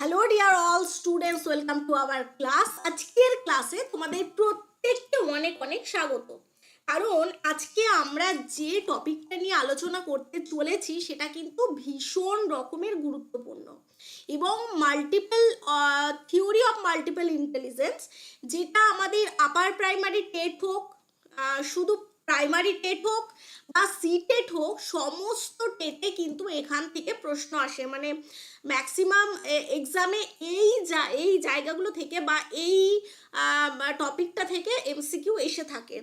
Hello dear all students welcome to our class আজকের ক্লাসে তোমাদের প্রত্যেককে অনেক অনেক স্বাগত। কারণ আজকে আমরা যে টপিকটা নিয়ে আলোচনা করতে চলেছি, সেটা কিন্তু ভীষণ রকমের গুরুত্বপূর্ণ এবং multiple theory of multiple intelligence যেটা আমাদের আপার প্রাইমারি টেট হোক শুধু প্রাইমারি টেট হোক বা সি টেট হোক, সমস্ত টেটে কিন্তু এখান থেকে প্রশ্ন আসে। মানে ম্যাক্সিমাম এক্সামে এই যা এই জায়গাগুলো থেকে বা এই টপিকটা থেকে এমসিকিউ এসে থাকে।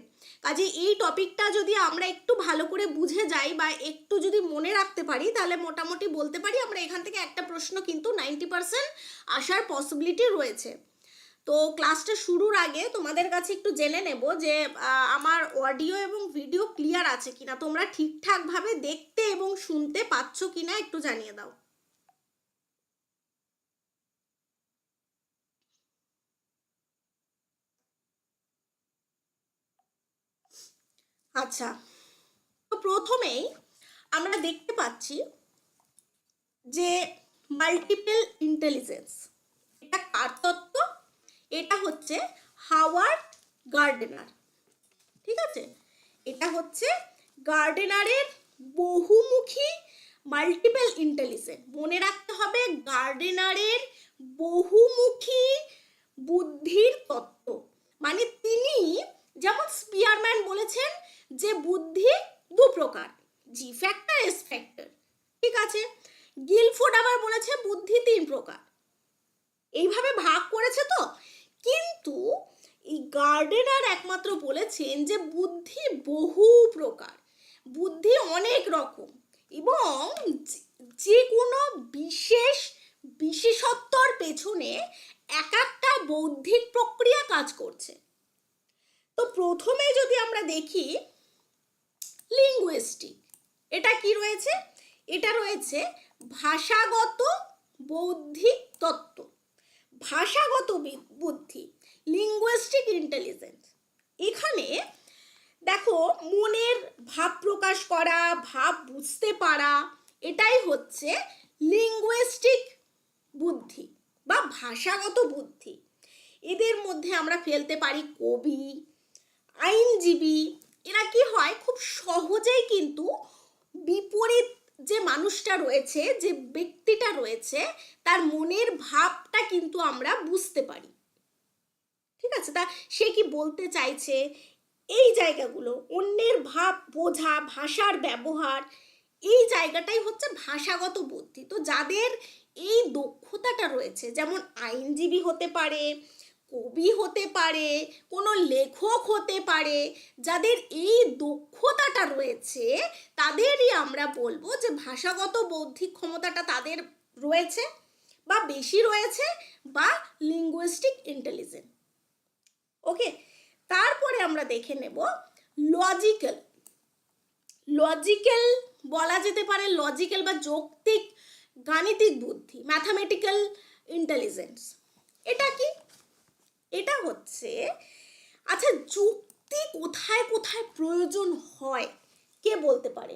কাজে এই টপিকটা যদি আমরা একটু ভালো করে বুঝে যাই বা একটু যদি মনে রাখতে পারি, তাহলে মোটামুটি বলতে পারি আমরা এখান থেকে একটা প্রশ্ন কিন্তু নাইনটি পার্সেন্ট আসার পসিবিলিটি রয়েছে। তো ক্লাসটা শুরুর আগে তোমাদের কাছে একটু জেনে নেব যে আমার অডিও এবং ভিডিও ক্লিয়ার আছে কিনা। তোমরা ঠিকঠাকভাবে দেখতে এবং শুনতে পাচ্ছ কিনা একটু জানিয়ে দাও। আচ্ছা তো প্রথমেই আমরা দেখতে পাচ্ছি যে মাল্টিপল ইন্টেলিজেন্স এটা কার তত্ত্ব? এটা হচ্ছে হাওয়ার্ড গার্ডেনার। ঠিক আছে? এটা হচ্ছে গার্ডেনারের বহুমুখী মাল্টিপল ইন্টেলিজেন্স। মনে রাখতে হবে গার্ডেনারের বহুমুখী বুদ্ধির তত্ত্ব। মানে তিনি যেমন স্পিয়ারম্যান বলেছেন যে বুদ্ধি দু প্রকার জি ফ্যাক্টর এস ফ্যাক্টর ঠিক আছে? গিলফোর্ড আবার বলেছে বুদ্ধি তিন প্রকার। এইভাবে ভাগ করেছে তো? কিন্তু এই গার্ডেনার একমাত্র বলেছেন যে বুদ্ধি বহু প্রকার। বুদ্ধি অনেক রকম এবং যে- কোনো বিশেষ বিশেষত্বর পেছনে এক একটা বৌদ্ধিক প্রক্রিয়া কাজ করছে। তো প্রথমে যদি আমরা দেখি লিঙ্গুইস্টিক এটা কি রয়েছে? এটা রয়েছে ভাষাগত বৌদ্ধিক তত্ত্ব। ভাষাগত বুদ্ধি লিঙ্গুয়েস্টিক ইন্টেলিজেন্স এখানে দেখো, মনের ভাব প্রকাশ করা, ভাব বুঝতে পারা, এটাই হচ্ছে লিঙ্গুয়েস্টিক বুদ্ধি বা ভাষাগত বুদ্ধি। এদের মধ্যে আমরা ফেলতে পারি কবি, আইনজীবী, এরা কি হয়, খুব সহজেই কিন্তু বিপরীত যে মানুষটা রয়েছে, যে ব্যক্তিটা রয়েছে, তার মনের ভাবটা কিন্তু আমরা বুঝতে পারি। ঠিক আছে? তা সে কি বলতে চাইছে? এই জায়গাগুলো, অন্যের ভাব, বোঝা, ভাষার ব্যবহার, এই জায়গাটাই হচ্ছে ভাষাগত বুদ্ধি। তো যাদের এই দক্ষতাটা রয়েছে, যেমন আইনজীবী হতে পারে কবি হতে পারে, কোনো লেখক হতে পারে, যাদের এই দক্ষতাটা রয়েছে, তাদেরই আমরা বলব যে ভাষাগত বৌদ্ধিক ক্ষমতাটা তাদের রয়েছে বা বেশি রয়েছে বা লিঙ্গুইস্টিক ইন্টেলিজেন্স ওকে তারপরে আমরা দেখে নেব লজিক্যাল লজিক্যাল বলা যেতে পারে লজিক্যাল বা যৌক্তিক গাণিতিক বুদ্ধি ম্যাথামেটিক্যাল ইন্টেলিজেন্স এটা কি? এটা হচ্ছে আচ্ছা যুক্তি কোথায় কোথায় প্রয়োজন হয়? কে বলতে পারে?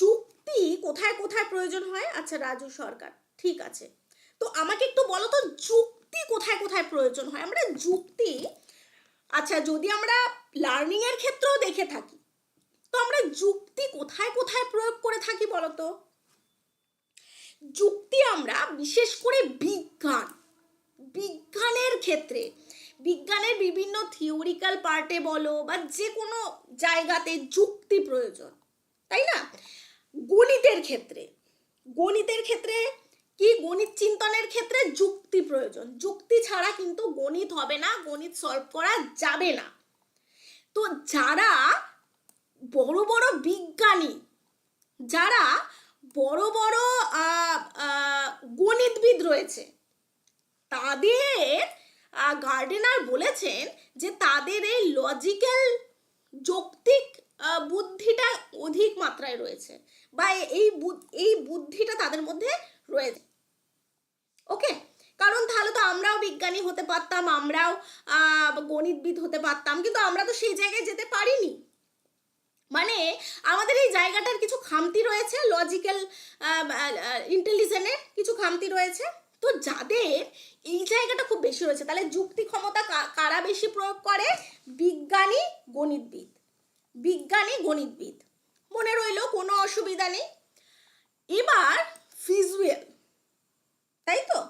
যুক্তি কোথায় কোথায় প্রয়োজন হয়? আচ্ছা রাজু সরকার, ঠিক আছে। তো আমাকে একটু বলো তো, যুক্তি কোথায় কোথায় প্রয়োজন হয়? আমরা যুক্তি আচ্ছা যদি আমরা লার্নিং এর ক্ষেত্রেও দেখে থাকি, তো আমরা যুক্তি কোথায় কোথায় প্রয়োগ করে থাকি বলো তো? যুক্তি আমরা, বিশেষ করে বিজ্ঞান, বিজ্ঞানের ক্ষেত্রে বিজ্ঞানের বিভিন্ন থিওরিক্যাল পার্টে বলো বা যে কোনো জায়গাতে যুক্তি প্রয়োজন, তাই না? গণিতের ক্ষেত্রে গণিতের ক্ষেত্রে কি? গণিত চিন্তনের ক্ষেত্রে যুক্তি প্রয়োজন। যুক্তি ছাড়া কিন্তু গণিত হবে না, গণিত সলভ করা যাবে না। তো যারা বড় বড় বিজ্ঞানী, যারা বড় বড় গণিতবিদ রয়েছে, তাদের গার্ডেনার বলেছেন যে তাদের এই লজিক্যাল যৌক্তিক বুদ্ধিটা অধিক মাত্রায় রয়েছে বা এই এই বুদ্ধিটা তাদের মধ্যে রয়েছে। ওকে কারণ তাহলে তো আমরাও বিজ্ঞানী হতে পারতাম, আমরাও গণিতবিদ হতে পারতাম, কিন্তু আমরা তো সেই জায়গায় যেতে পারিনি। মানে আমাদের এই জায়গাটার কিছু খামতি রয়েছে লজিক্যাল ইন্টেলিজেন্সের কিছু খামতি রয়েছে। তো যাদের এই জায়গাটা খুব বেশি রয়েছে, তাহলে যুক্তি ক্ষমতা কারা বেশি প্রয়োগ করে? বিজ্ঞানী, গণিতবিদ। বিজ্ঞানী, গণিতবিদ। মনে রইল কোনো অসুবিধা নেই। এবার ভিজুয়াল তাই তো?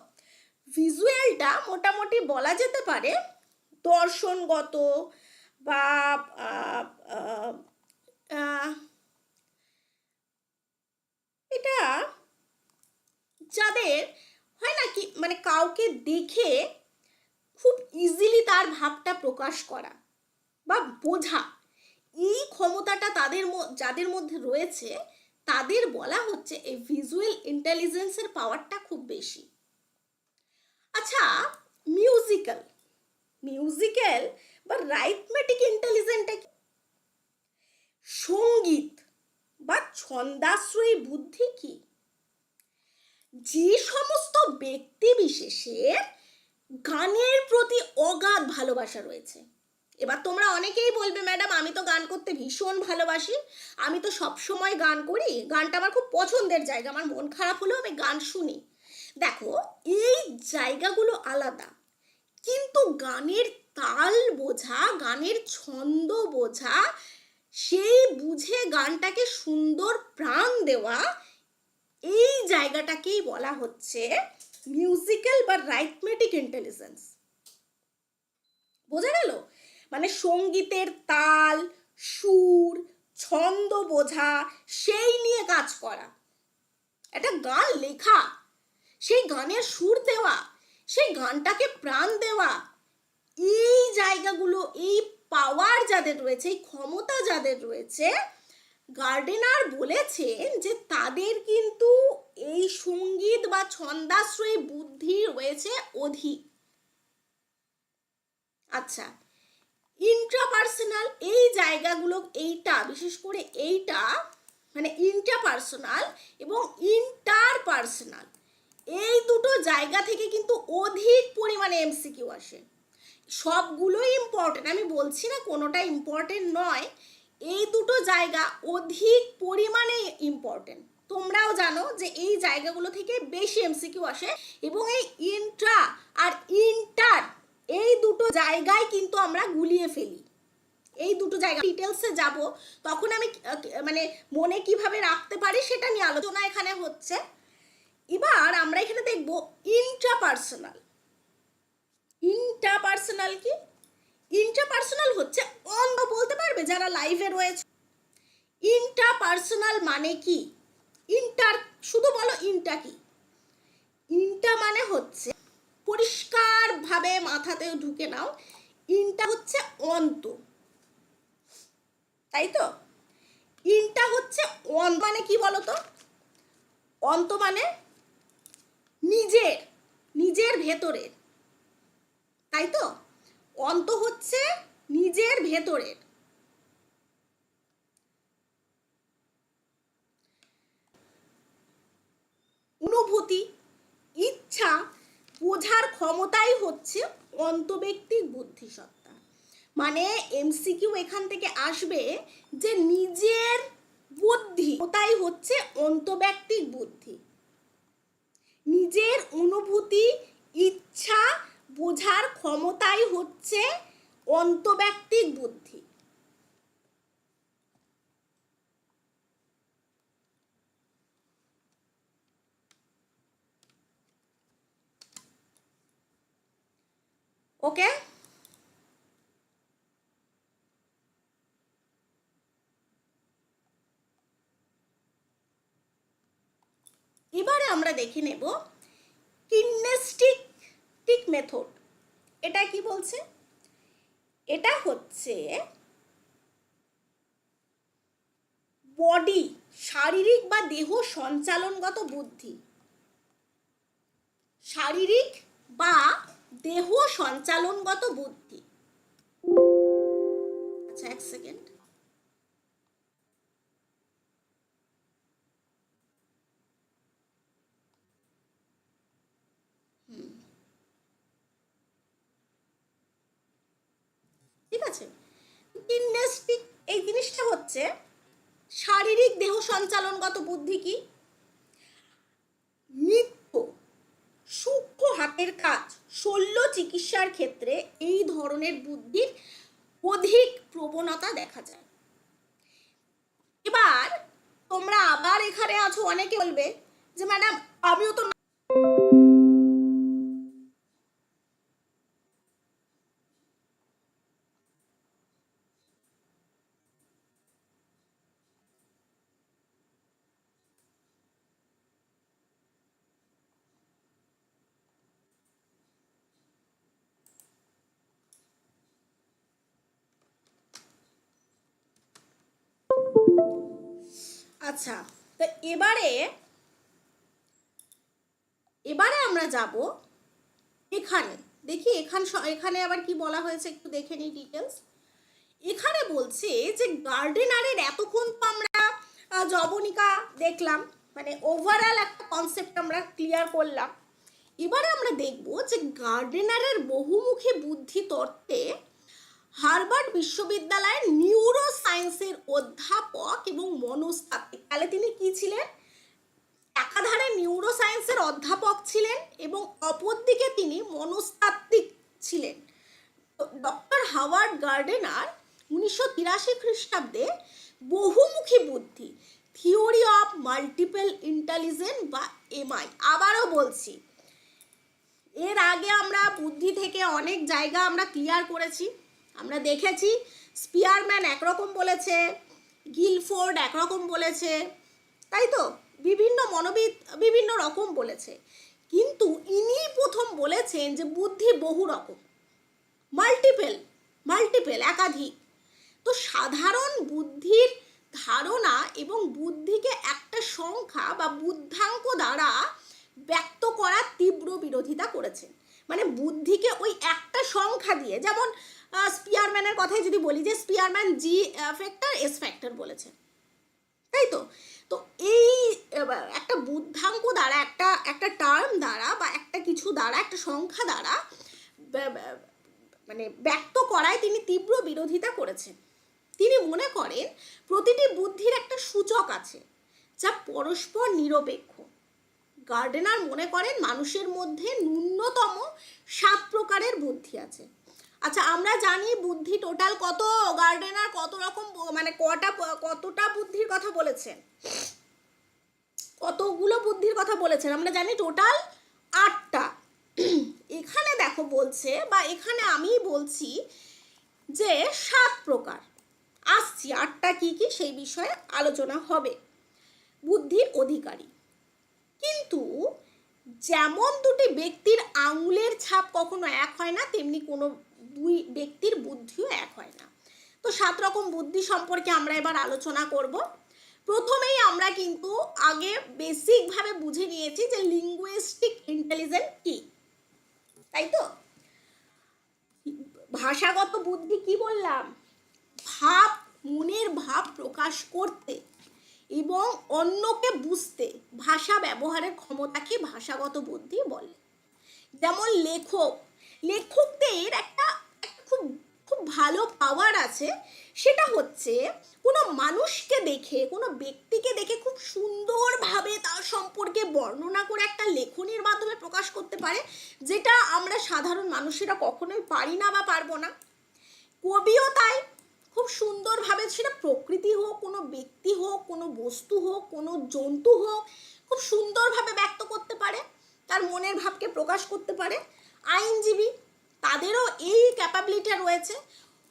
ভিজুয়ালটা মোটামুটি বলা যেতে পারে দর্শনগত বা এটা যাদের হয় না কি? মানে কাউকে দেখে খুব ইজিলি তার ভাবটা প্রকাশ করা বা বোঝা। এই ক্ষমতাটা তাদের যাদের মধ্যে রয়েছে, তাদের বলা হচ্ছে এই ভিজুয়াল ইন্টেলিজেন্সের পাওয়ারটা খুব বেশি। আচ্ছা মিউজিক্যাল মিউজিক্যাল বা রাইথমেটিক ইন্টেলিজেন্টটা কি? সংগীত বা ছন্দাশ্রয়ী বুদ্ধি কি? যে সমস্ত ব্যক্তি বিশেষের গানের প্রতি অগাধ ভালোবাসা রয়েছে। এবার তোমরা অনেকেই বলবে, ম্যাডাম, আমি তো গান করতে ভীষণ ভালোবাসি। আমি তো সব সময় গান করি। গানটা আমার খুব পছন্দের জায়গা। আমার মন খারাপ হলেও আমি গান শুনি। দেখো, এই জায়গাগুলো আলাদা। কিন্তু গানের তাল বোঝা, গানের ছন্দ বোঝা, সেই বুঝে গানটাকে সুন্দর প্রাণ দেওয়া এই জায়গাটাকেই বলা হচ্ছে মিউজিক্যাল বা রাইথমেটিক ইন্টেলিজেন্স বোঝা গেল? মানে সঙ্গীতের তাল, সুর, ছন্দ বোঝা, সেই নিয়ে কাজ করা। একটা গান লেখা, সেই গানের সুর দেওয়া, সেই গানটাকে প্রাণ দেওয়া, এই জায়গাগুলো, এই পাওয়ার যাদের রয়েছে, এই ক্ষমতা যাদের রয়েছে গার্ডেনার বলেছেন যে তাদের কিন্তু এই সংগীত বা ছন্দাশ্রয়ী বুদ্ধি রয়েছে অধিক। আচ্ছা ইন্ট্রাপার্সোনাল এই জায়গাগুলো এইটা, বিশেষ করে এইটা মানে ইন্ট্রাপার্সোনাল এবং ইন্টার পার্সোনাল এই দুটো জায়গা থেকে কিন্তু অধিক পরিমাণে এমসিকিউ আসে। সবগুলোই ইম্পর্টেন্ট আমি বলছি না কোনোটা ইম্পর্টেন্ট নয় এই দুটো জায়গা অধিক পরিমাণে ইম্পর্টেন্ট তোমরাও জানো যে এই জায়গাগুলো থেকে বেশি এমসিকিউ আসে এবং এই ইন্ট্রা আর ইন্টার এই দুটো জায়গায় কিন্তু আমরা গুলিয়ে ফেলি। এই দুটো জায়গা ডিটেলসে যাব, তখন আমি মানে মনে কীভাবে রাখতে পারি সেটা নিয়ে আলোচনা এখানে হচ্ছে। এবার আমরা এখানে দেখব ইন্ট্রাপার্সোনাল ইন্টারপার্সোনাল কি? ইন্টারপার্সোনাল হচ্ছে অন্ধ বলতে পারবে যারা লাইভে রয়েছে। ইন্টারপার্সোনাল মানে কি? ইন্টার শুধু বলো ইন্টা কি? ইন্টা মানে হচ্ছে পরিষ্কারভাবে মাথাতে ঢুকে নাও। ইনটা হচ্ছে অন্ত। তাই তো? ইনটা হচ্ছে অন মানে কি বলো তো অন্ত মানে নিজের নিজের ভেতরের। তাই তো? অন্ত হচ্ছে নিজের ভেতরের। অনুভূতি, ইচ্ছা, বোঝার ক্ষমতাই হচ্ছে অন্তব্যক্তিক বুদ্ধিসত্তা। মানে এমসিকিউ এখান থেকে আসবে যে নিজের বুদ্ধি ওটাই হচ্ছে অন্তব্যক্তিক বুদ্ধি। নিজের অনুভূতি, ইচ্ছা বোঝার ক্ষমতাই হচ্ছে অন্তব্যক্তিক বুদ্ধি। ওকে? এবারে আমরা দেখে নেব কিনেস্টিক টিক মেথড এটা কি বলছে? এটা হচ্ছে বডি শারীরিক বা দেহ সঞ্চালনগত বুদ্ধি। শারীরিক বা দেহ সঞ্চালনগত বুদ্ধি। আচ্ছা এক সেকেন্ড ঠিক আছে? কিনেস্টিক এই জিনিসটা হচ্ছে, শারীরিক দেহ সঞ্চালনগত বুদ্ধি কি? নিত্য সুখ হাতের কাজ, শল্য চিকিৎসার ক্ষেত্রে এই ধরনের বুদ্ধির অধিক প্রবণতা দেখা যায়। এবার তোমরা আবার এখানে আছো, অনেকে বলবে যে, ম্যাডাম, আমিও তো আচ্ছা তো এবারে এবারে আমরা যাব এখানে। দেখি এখান এখানে আবার কি বলা হয়েছে একটু দেখে নিই ডিটেলস এখানে বলছে যে গার্ডেনারের এতক্ষণ তো আমরা জবনিকা দেখলাম। মানে ওভারঅল একটা কনসেপ্ট আমরা ক্লিয়ার করলাম। এবারে আমরা দেখব যে গার্ডেনারের বহুমুখী বুদ্ধি তত্ত্বে হার্ভার্ড বিশ্ববিদ্যালয়ের নিউরো সায়েন্সের অধ্যাপক এবং মনস্তাত্ত্বিক। তাহলে তিনি কি ছিলেন? একাধারে নিউরো সায়েন্সের অধ্যাপক ছিলেন এবং অপরদিকে তিনি মনস্তাত্ত্বিক ছিলেন। ডক্টর হাওয়ার্ড গার্ডেনার উনিশশো তিরাশি খ্রিস্টাব্দে বহুমুখী বুদ্ধি, থিওরি অফ মাল্টিপল ইন্টেলিজেন্ট বা এমআই। আবারও বলছি, এর আগে আমরা বুদ্ধি থেকে অনেক জায়গা আমরা ক্লিয়ার করেছি। আমরা দেখেছি স্পিয়ারম্যান একরকম বলেছে, গিলফোর্ড একরকম বলেছে, তাই তো? বিভিন্ন মনোবিদ বিভিন্ন রকম বলেছে। কিন্তু ইনি প্রথম বলেছেন যে বুদ্ধি বহু রকম। মাল্টিপেল মাল্টিপেল, একাধিক। তো সাধারণ বুদ্ধির ধারণা এবং বুদ্ধিকে একটা সংখ্যা বা বুদ্ধাঙ্ক দ্বারা ব্যক্ত করার তীব্র বিরোধিতা করেছেন। মানে বুদ্ধিকে ওই একটা সংখ্যা দিয়ে, যেমন স্পিয়ারম্যানের কথাই যদি বলি যে Spearman G factor S factor বলেছেন তাই তো? তো এই একটা বুদ্ধাঙ্ক দ্বারা, একটা একটা টার্ম দ্বারা বা একটা কিছু দ্বারা, একটা সংখ্যা দ্বারা মানে ব্যক্ত করায় তিনি তীব্র বিরোধিতা করেছেন। তিনি মনে করেন প্রতিটি বুদ্ধির একটা সূচক আছে যা পরস্পর নিরপেক্ষ। গার্ডেনার মনে করেন মানুষের মধ্যে ন্যূনতম সাত প্রকারের বুদ্ধি আছে। আচ্ছা আমরা জানি বুদ্ধি টোটাল কত গার্ডেনার কত রকম মানে কটা কতটা বুদ্ধির কথা বলেছেন? কতগুলো বুদ্ধির কথা বলেছেন? আমরা জানি টোটাল আটটা। এখানে দেখো বলছে, বা এখানে আমি বলছি যে সাত প্রকার। আসছি, আটটা কি কি সেই বিষয়ে আলোচনা হবে। বুদ্ধির অধিকারী। কিন্তু যেমন দুটি ব্যক্তির আঙুলের ছাপ কখনো এক হয় না, তেমনি কোনো দুই ব্যক্তির বুদ্ধিও এক হয় না। তো সাত রকম বুদ্ধি সম্পর্কে আমরা এবার আলোচনা করব। প্রথমেই আমরা কিন্তু আগে বেসিকভাবে বুঝে নিয়েছি যে লিঙ্গুইস্টিক ইন্টেলিজেন্ট কি। তাই তো? ভাষাগত বুদ্ধি কি বললাম? ভাব, মনের ভাব প্রকাশ করতে এবং অন্যকে বুঝতে ভাষা ব্যবহারের ক্ষমতাকে ভাষাগত বুদ্ধি বলে। যেমন লেখক, লেখকদের একটা খুব খুব ভালো পাওয়ার আছে। সেটা হচ্ছে, কোনো মানুষকে দেখে, কোনো ব্যক্তিকে দেখে খুব সুন্দরভাবে তার সম্পর্কে বর্ণনা করে একটা লেখনীর মাধ্যমে প্রকাশ করতে পারে, যেটা আমরা সাধারণ মানুষেরা কখনোই পারি না বা পারব না। কবিও তাই, খুব সুন্দরভাবে সেটা প্রকৃতি হোক, কোনো ব্যক্তি হোক, কোনো বস্তু হোক, কোনো জন্তু হোক, খুব সুন্দরভাবে ব্যক্ত করতে পারে, তার মনের ভাবকে প্রকাশ করতে পারে। আইনজীবী তাদেরও এই ক্যাপাবিলিটি রয়েছে।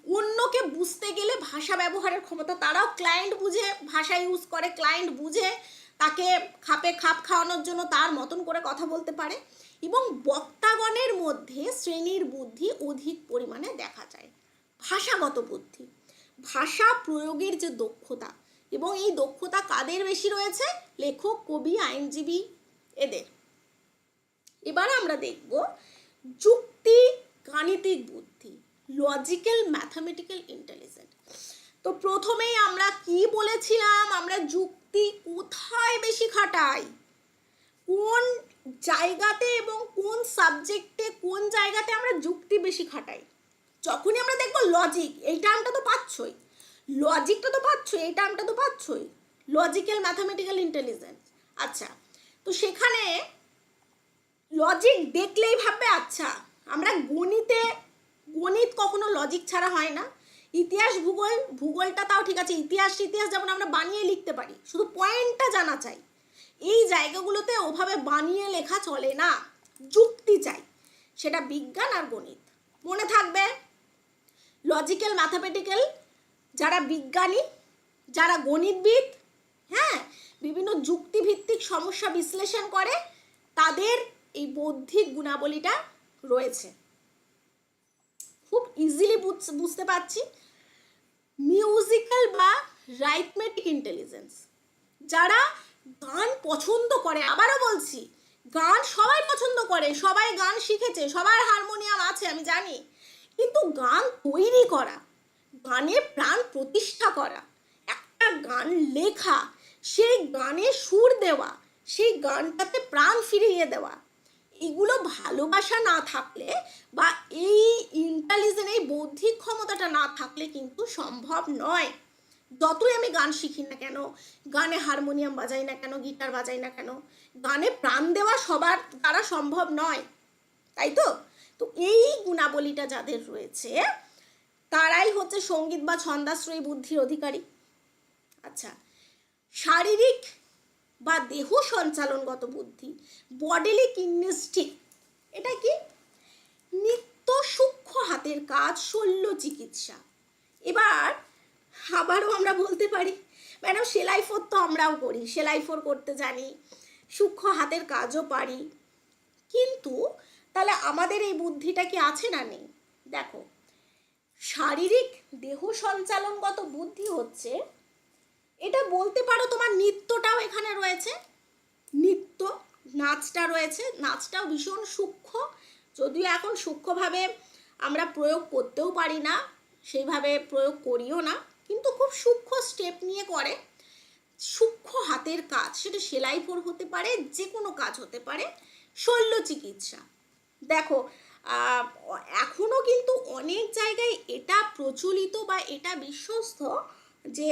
অন্যকে বুঝতে গেলে ভাষা ব্যবহারের ক্ষমতা, তারাও ক্লায়েন্ট বুঝে, ভাষা ইউজ করে ক্লায়েন্ট বুঝে তাকে খাপে খাপ খাওয়ানোর জন্য তার মতন করে কথা বলতে পারে এবং বক্তাগণের মধ্যে শ্রেণির বুদ্ধি অধিক পরিমাণে দেখা যায়। ভাষাগত বুদ্ধি, ভাষা প্রয়োগের যে দক্ষতা এবং এই দক্ষতা কাদের বেশি রয়েছে? লেখক, কবি, আইনজীবী এদের। এবার আমরা দেখব যুক্তি গাণিতিক বুদ্ধি লজিক্যাল ম্যাথামেটিক্যাল ইন্টেলিজেন্ট তো প্রথমেই আমরা কি বলেছিলাম? আমরা যুক্তি কোথায় বেশি খাটাই? কোন জায়গাতে এবং কোন সাবজেক্টে কোন জায়গাতে আমরা যুক্তি বেশি খাটাই? যখনই আমরা দেখব লজিক এই টার্মটা তো পাচ্ছই। লজিকটা তো পাচ্ছই, এই টার্মটা তো পাচ্ছই। লজিক্যাল ম্যাথামেটিক্যাল ইন্টেলিজেন্স আচ্ছা তো সেখানে লজিক দেখলেই ভাববে আচ্ছা আমরা গণিতে, গণিত কখনো লজিক ছাড়া হয় না। ইতিহাস, ভূগোল, ভূগোলটা তাও ঠিক আছে। ইতিহাস ইতিহাস যেমন আমরা বানিয়ে লিখতে পারি, শুধু পয়েন্টটা জানা চাই। এই জায়গাগুলোতে ওভাবে বানিয়ে লেখা চলে না। যুক্তি চাই। সেটা বিজ্ঞান আর গণিত। মনে থাকবে লজিক্যাল ম্যাথামেটিক্যাল যারা বিজ্ঞানী, যারা গণিতবিদ হ্যাঁ বিভিন্ন যুক্তিভিত্তিক সমস্যা বিশ্লেষণ করে, তাদের এই বৌদ্ধিক গুণাবলীটা রয়েছে। খুব ইজিলি বুঝতে পারছি। মিউজিক্যাল বা রাইথমেটিক ইন্টেলিজেন্স যারা গান পছন্দ করে, আবারও বলছি, গান সবাই পছন্দ করে, সবাই গান শিখেছে, সবার হারমোনিয়াম আছে, আমি জানি। কিন্তু গান তৈরি করা, গানে প্রাণ প্রতিষ্ঠা করা, একটা গান লেখা, সেই গানে সুর দেওয়া, সেই গানটাতে প্রাণ ফিরিয়ে দেওয়া এগুলো ভালোবাসা না থাকলে বা এই ইন্টেলিজেন্ট এই বৌদ্ধিক ক্ষমতাটা না থাকলে কিন্তু সম্ভব নয়। যতই আমি গান শিখি না কেন, গানে হারমোনিয়াম বাজাই না কেন গিটার বাজাই না কেন, গানে প্রাণ দেওয়া সবার দ্বারা সম্ভব নয়, তাই তো? তো এই গুণাবলীটা যাদের রয়েছে, তারাই হচ্ছে সংগীত বা ছন্দাশ্রয়ী বুদ্ধির অধিকারী। আচ্ছা শারীরিক বা দেহ সঞ্চালনগত বুদ্ধি বডিলি কিনেস্টিক এটা কি? নিত্য সূক্ষ্ম হাতের কাজ, শল্য চিকিৎসা। এবার আবারও আমরা বলতে পারি, ম্যাডাম সেলাই ফোর তো আমরাও করি, সেলাই ফোর করতে জানি, সূক্ষ্ম হাতের কাজও পারি। কিন্তু তাহলে আমাদের এই বুদ্ধিটা কি আছে না নেই? দেখো, শারীরিক দেহ সঞ্চালনগত বুদ্ধি হচ্ছে এটা বলতে পারো তোমার নৃত্যটাও এখানে রয়েছে। নৃত্য, নাচটা রয়েছে। নাচটাও ভীষণ সূক্ষ্ম। যদিও এখন সূক্ষ্মভাবে আমরা প্রয়োগ করতেও পারি না, সেইভাবে প্রয়োগ করিও না, কিন্তু খুব সূক্ষ্ম স্টেপ নিয়ে করে। সূক্ষ্ম হাতের কাজ, সেটা সেলাই ফোর হতে পারে যে কোনো কাজ হতে পারে, শল্য চিকিৎসা। দেখো এখনও কিন্তু অনেক জায়গায় এটা প্রচলিত বা এটা বিশ্বস্ত যে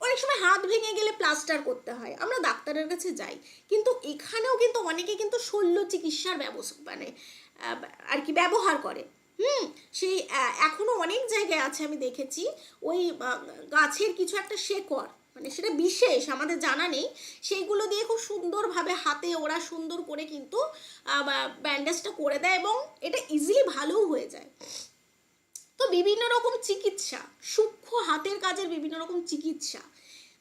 অনেক সময় হাত ভেঙে গেলে প্লাস্টার করতে হয়। আমরা ডাক্তারের কাছে যাই। কিন্তু এখানেও কিন্তু অনেকে কিন্তু শল্য চিকিৎসার ব্যবস্থা মানে আর কি ব্যবহার করে। হুম? সেই এখনও অনেক জায়গায় আছে আমি দেখেছি। ওই গাছের কিছু একটা শেকড় মানে সেটা বিশেষ, আমাদের জানা নেই। সেইগুলো দিয়ে খুব সুন্দরভাবে হাতে ওরা সুন্দর করে কিন্তু ব্যান্ডেজটা করে দেয় এবং এটা ইজিলি ভালোও হয়ে যায়। তো বিভিন্ন রকম চিকিৎসা, সূক্ষ্ম হাতের কাজের বিভিন্ন রকম চিকিৎসা।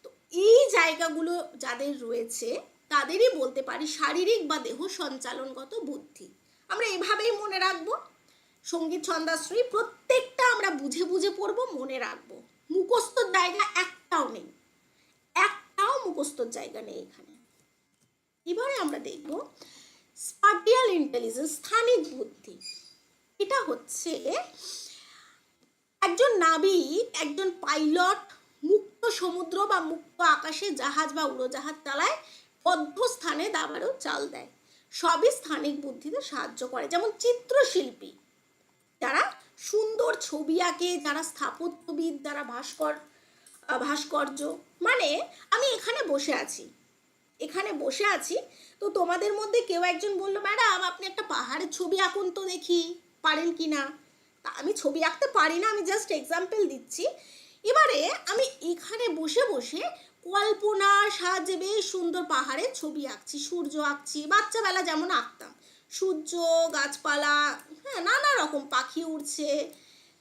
তো এই জায়গাগুলো যাদের রয়েছে, তাদেরই বলতে পারি শারীরিক বা দেহ সঞ্চালনগত বুদ্ধি। আমরা এভাবেই মনে রাখব। সংগীত ছন্দাশ্রয়ী প্রত্যেকটা আমরা বুঝে বুঝে পড়ব, মনে রাখব। মুখস্থর জায়গা একটাও নেই। একটাও মুখস্থর জায়গা নেই এখানে। এবারে আমরা দেখব স্পাটিয়াল ইন্টেলিজেন্স, স্থানিক বুদ্ধি। এটা হচ্ছে একজন নাবিক, একজন পাইলট মুক্ত সমুদ্র বা মুক্ত আকাশে জাহাজ বা উড়োজাহাজ চালায় বদ্ধ স্থানে দাবারও চাল দেয়। সবই স্থানিক বুদ্ধিতে সাহায্য করে, যেমন চিত্রশিল্পী। যারা সুন্দর ছবি আঁকে, যারা স্থাপত্যবিদ, যারা ভাস্কর ভাস্কর্য। মানে আমি এখানে বসে আছি। এখানে বসে আছি, তো তোমাদের মধ্যে কেউ একজন বলল, ম্যাডাম, আপনি একটা পাহাড়ের ছবি আঁকুন তো দেখি, পারেন কি না? আমি ছবি আঁকতে পারি না, আমি জাস্ট এক্সাম্পল দিচ্ছি। এবারে আমি এখানে বসে বসে কল্পনার সাহায্যে বেশ সুন্দর পাহাড়ের ছবি আঁকছি, সূর্য আঁকছি, বাচ্চাবেলা যেমন আঁকতাম। সূর্য, গাছপালা হ্যাঁ নানা রকম পাখি উড়ছে।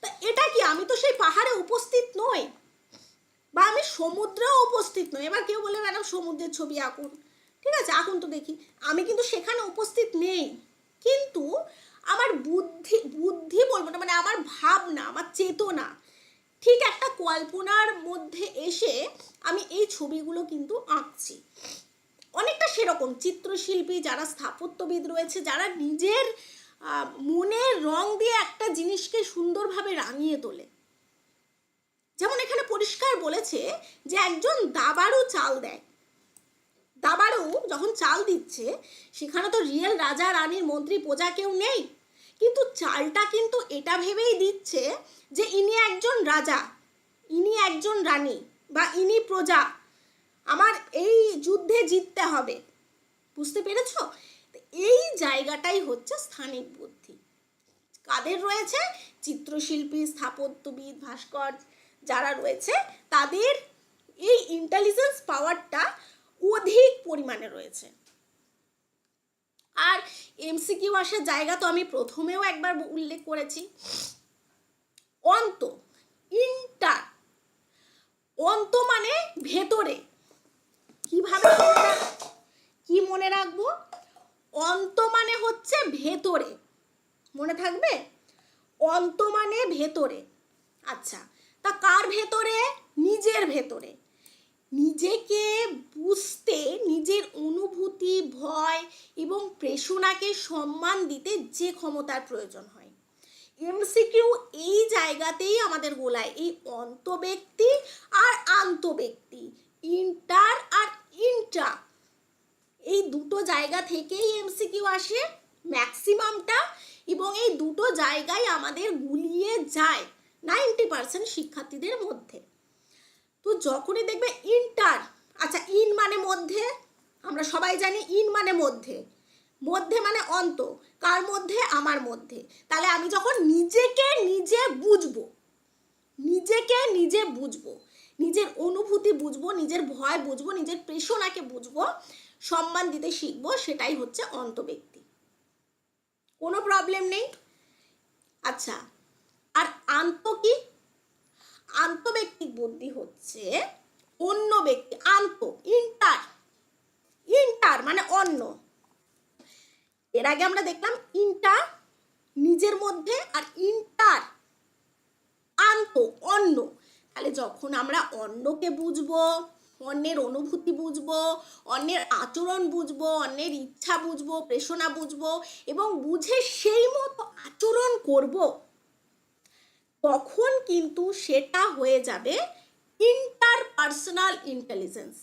তা এটা কি আমি তো সেই পাহাড়ে উপস্থিত নই? বা আমি সমুদ্রেও উপস্থিত নই? এবার কেউ বলে ম্যাডাম, সমুদ্রের ছবি আঁকুন। ঠিক আছে, আঁকুন তো দেখি। আমি কিন্তু সেখানে উপস্থিত নেই। কিন্তু আমার বুদ্ধি বুদ্ধি বলব না মানে আমার ভাবনা, আমার চেতনা, ঠিক একটা কল্পনার মধ্যে এসে আমি এই ছবিগুলো কিন্তু আঁকছি। অনেকটা সেরকম চিত্রশিল্পী, যারা স্থাপত্যবিদ রয়েছে, যারা নিজের মনের রং দিয়ে একটা জিনিসকে সুন্দরভাবে রাঙিয়ে তোলে। যেমন এখানে পরিষ্কার বলেছে যে একজন দাবারও চাল দেয়। দাবারও যখন চাল দিচ্ছে, সেখানে তো রিয়েল রাজা রানীর মন্ত্রী প্রজা কেউ নেই। কিন্তু চালটা কিন্তু এটা ভেবেই দিচ্ছে যে ইনি একজন রাজা, ইনি একজন রানী বা ইনি প্রজা। আমার এই যুদ্ধে জিততে হবে। বুঝতে পেরেছ? এই জায়গাটাই হচ্ছে স্থানিক বুদ্ধি। কাদের রয়েছে? চিত্রশিল্পী, স্থাপত্যবিদ ভাস্কর যারা রয়েছে, তাদের এই ইন্টেলিজেন্স পাওয়ারটা অধিক পরিমাণে রয়েছে। আর এমসিকিউ আসার জায়গা তো আমি প্রথমেও একবার উল্লেখ করেছি। অন্ত ইন্টার অন্ত মানে ভেতরে। কীভাবে কি মনে রাখব? অন্ত মানে হচ্ছে ভেতরে। মনে থাকবে? অন্ত মানে ভেতরে। আচ্ছা তা কার ভেতরে? নিজের ভেতরে। নিজেকে বুঝতে, নিজের অনুভূতি, ভয় এবং প্রেষণাকে সম্মান দিতে যে ক্ষমতার প্রয়োজন হয়। এমসিকিউ এই জায়গাতেই আমাদের গোলায়, এই অন্তব্যক্তি আর আন্তব্যক্তি ইন্টার আর ইন্ট্রা এই দুটো জায়গা থেকেই এমসিকিউ আসে ম্যাক্সিমামটা এবং এই দুটো জায়গায় আমাদের গুলিয়ে যায় নাইনটি পার্সেন্ট শিক্ষার্থীদের মধ্যে। তো যখনই দেখবে ইন্টার আচ্ছা ইন মানে মধ্যে, আমরা সবাই জানি ইন মানে মধ্যে। মধ্যে মানে অন্ত, কার মধ্যে? আমার মধ্যে। তাহলে আমি যখন নিজেকে নিজে বুঝব, নিজেকে নিজে বুঝব, নিজের অনুভূতি বুঝব, নিজের ভয় বুঝব, নিজের প্রেষণাকে বুঝব, সম্মান দিতে শিখব, সেটাই হচ্ছে অন্তব্যক্তি। কোনো প্রবলেম নেই। আচ্ছা আর আন্ত কি? আন্তব্যক্তিক বুদ্ধি হচ্ছে অন্য ব্যক্তি, আন্ত ইন্টার ইন্টার মানে অন্য। এর আগে আমরা দেখলাম ইন্টার নিজের মধ্যে আর ইন্টার আন্ত, অন্য। তাহলে যখন আমরা অন্যকে বুঝব, অন্যের অনুভূতি বুঝব, অন্যের আচরণ বুঝব, অন্যের ইচ্ছা বুঝব প্রেষণা বুঝব এবং বুঝে সেই মতো আচরণ করব তখন কিন্তু সেটা হয়ে যাবে ইন্টার পার্সোনাল ইন্টেলিজেন্স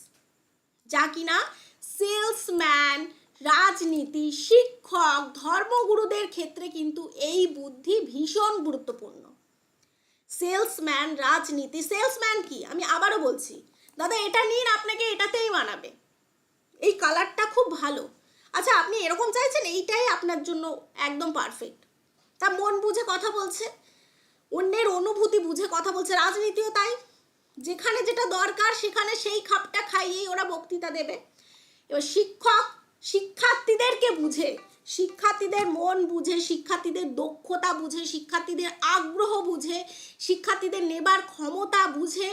যা কিনা সেলসম্যান রাজনীতি, শিক্ষক, ধর্মগুরুদের ক্ষেত্রে কিন্তু এই বুদ্ধি ভীষণ গুরুত্বপূর্ণ। সেলসম্যান রাজনীতি সেলসম্যান কি? আমি আবারও বলছি, দাদা, এটা নিন, আপনাকে এটাতেই মানাবে। এই কালারটা খুব ভালো। আচ্ছা আপনি এরকম চাইছেন, এইটাই আপনার জন্য একদম পারফেক্ট তা মন বুঝে কথা বলছে অন্যের অনুভূতি বুঝে কথা বলছে। রাজনীতিও তাই। যেখানে যেটা দরকার, সেখানে সেই খাপটা খাইয়েই ওরা বক্তৃতা দেবে। এবার শিক্ষক, শিক্ষার্থীদেরকে বুঝে, শিক্ষার্থীদের মন বুঝে, শিক্ষার্থীদের দক্ষতা বুঝে, শিক্ষার্থীদের আগ্রহ বুঝে, শিক্ষার্থীদের নেবার ক্ষমতা বুঝে,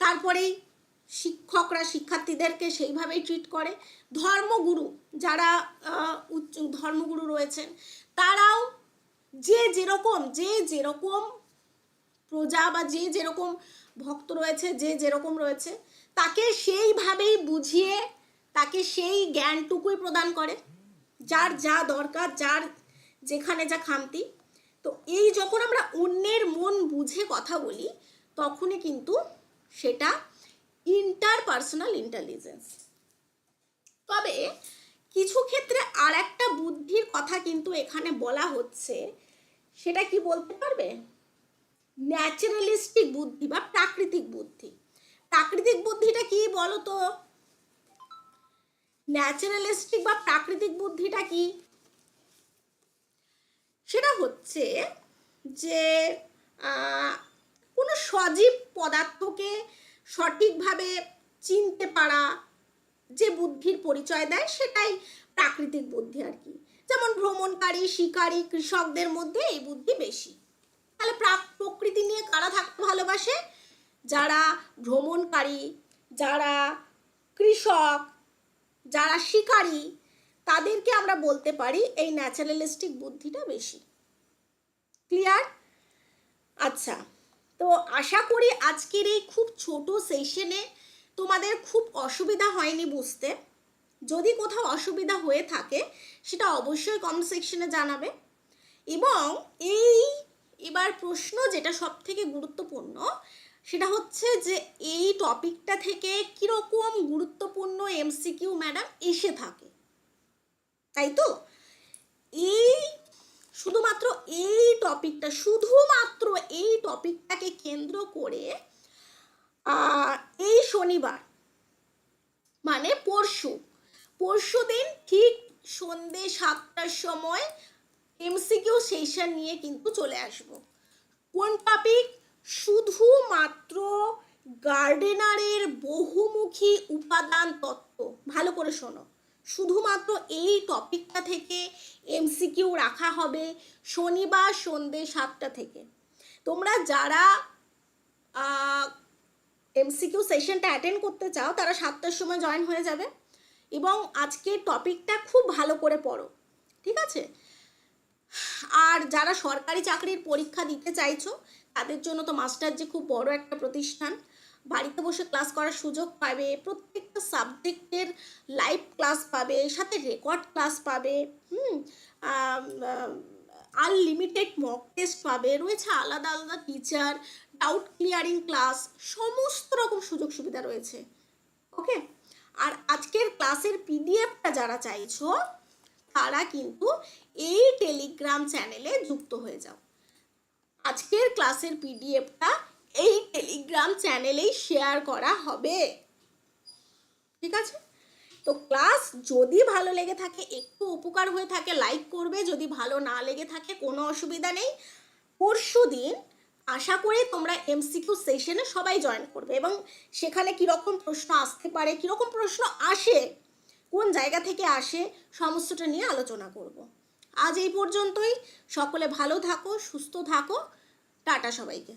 তারপরেই শিক্ষকরা শিক্ষার্থীদেরকে সেইভাবেই ট্রিট করে। ধর্মগুরু যারা উচ্চ, ধর্মগুরু রয়েছেন, তারাও যে যেরকম যে যেরকম প্রজা বা যে যেরকম ভক্ত রয়েছে, যে যেরকম রয়েছে, তাকে সেইভাবেই বুঝিয়ে, তাকে সেই জ্ঞানটুকুই প্রদান করে। যার যা দরকার, যার যেখানে যা খামতি। তো এই যখন আমরা অন্যের মন বুঝে কথা বলি, তখনই কিন্তু সেটা ইন্টার পার্সোনাল ইন্টেলিজেন্স তবে কিছু ক্ষেত্রে আর একটা বুদ্ধির কথা কিন্তু এখানে বলা হচ্ছে সেটা কি বলতে পারবে? ন্যাচারালিস্টিক বুদ্ধি বা প্রাকৃতিক বুদ্ধি। প্রাকৃতিক বুদ্ধিটা কি বলো তো ন্যাচারালিস্টিক বা প্রাকৃতিক বুদ্ধিটা কি? সেটা হচ্ছে যে কোনো সজীব পদার্থকে সঠিকভাবে চিনতে পারা যে বুদ্ধির পরিচয় দেয় সেটাই প্রাকৃতিক বুদ্ধি আর কি। যেমন ভ্রমণকারী, শিকারী, কৃষকদের মধ্যে এই বুদ্ধি বেশি। তাহলে প্রাক প্রকৃতি নিয়ে কারা থাকতে ভালোবাসে? যারা ভ্রমণকারী, যারা কৃষক, যারা শিকারী, তাদেরকে আমরা বলতে পারি এই ন্যাচারালিস্টিক বুদ্ধিটা বেশি। ক্লিয়ার? আচ্ছা তো আশা করি আজকের এই খুব ছোট সেশনে তোমাদের খুব অসুবিধা হয়নি বুঝতে। যদি কোথাও অসুবিধা হয়ে থাকে, সেটা অবশ্যই কমেন্ট সেকশনে জানাবে। এবং এই এবার প্রশ্ন যেটা সব থেকে গুরুত্বপূর্ণ, সেটা হচ্ছে যে এই টপিকটা থেকে কীরকম গুরুত্বপূর্ণ এমসিকিউ ম্যাডাম এসে থাকে। তাই তো? এই শুধুমাত্র এই টপিকটা শুধুমাত্র এই টপিকটাকে কেন্দ্র করে এই শনিবার মানে পরশু পরশু দিন ঠিক সন্ধে সাতটার সময় এমসিকিউ সেশন নিয়ে কিন্তু চলে আসব। কোন টপিক শুধুমাত্র গার্ডেনারের বহুমুখী উপাদান তত্ত্ব। ভালো করে শোনো। শুধুমাত্র এই টপিকটা থেকে এমসিকিউ রাখা হবে শনিবার সন্ধে সাতটা থেকে। তোমরা যারা এমসিকিউ সেশনটা অ্যাটেন্ড করতে চাও, তারা সাতটার সময় জয়েন হয়ে যাবে। এবং আজকের টপিকটা খুব ভালো করে পড়ো, ঠিক আছে? আর যারা সরকারি চাকরির পরীক্ষা দিতে চাইছো, তাদের জন্য তো মাস্টার যে খুব বড় একটা প্রতিষ্ঠান, বাড়িতে বসে ক্লাস করার সুযোগ পাবে, প্রত্যেকটা সাবজেক্টের লাইভ ক্লাস পাবে, সাথে রেকর্ড ক্লাস পাবে, হুম আনলিমিটেড মক টেস্ট পাবে, রয়েছে আলাদা আলাদা টিচার, ডাউট ক্লিয়ারিং ক্লাস, সমস্ত রকম সুযোগ সুবিধা রয়েছে, ওকে? আর আজকের ক্লাসের পিডিএফটা যারা চাইছো, তারা কিন্তু এই টেলিগ্রাম চ্যানেলে যুক্ত হয়ে যাও। আজকের ক্লাসের পিডিএফটা এই টেলিগ্রাম চ্যানেলেই শেয়ার করা হবে। ঠিক আছে? তো ক্লাস যদি ভালো লেগে থাকে, একটু উপকার হয়ে থাকে লাইক করবে। যদি ভালো না লেগে থাকে, কোনো অসুবিধা নেই। পরশু দিন আশা করি তোমরা এমসিকিউ সেশনে সবাই জয়েন করবে। এবং সেখানে কীরকম প্রশ্ন আসতে পারে, কীরকম প্রশ্ন আসে, কোন জায়গা থেকে আসে, সমস্তটা নিয়ে আলোচনা করব। আজ এই পর্যন্তই। সকলে ভালো থাকো, সুস্থ থাকো। টাটা সবাইকে।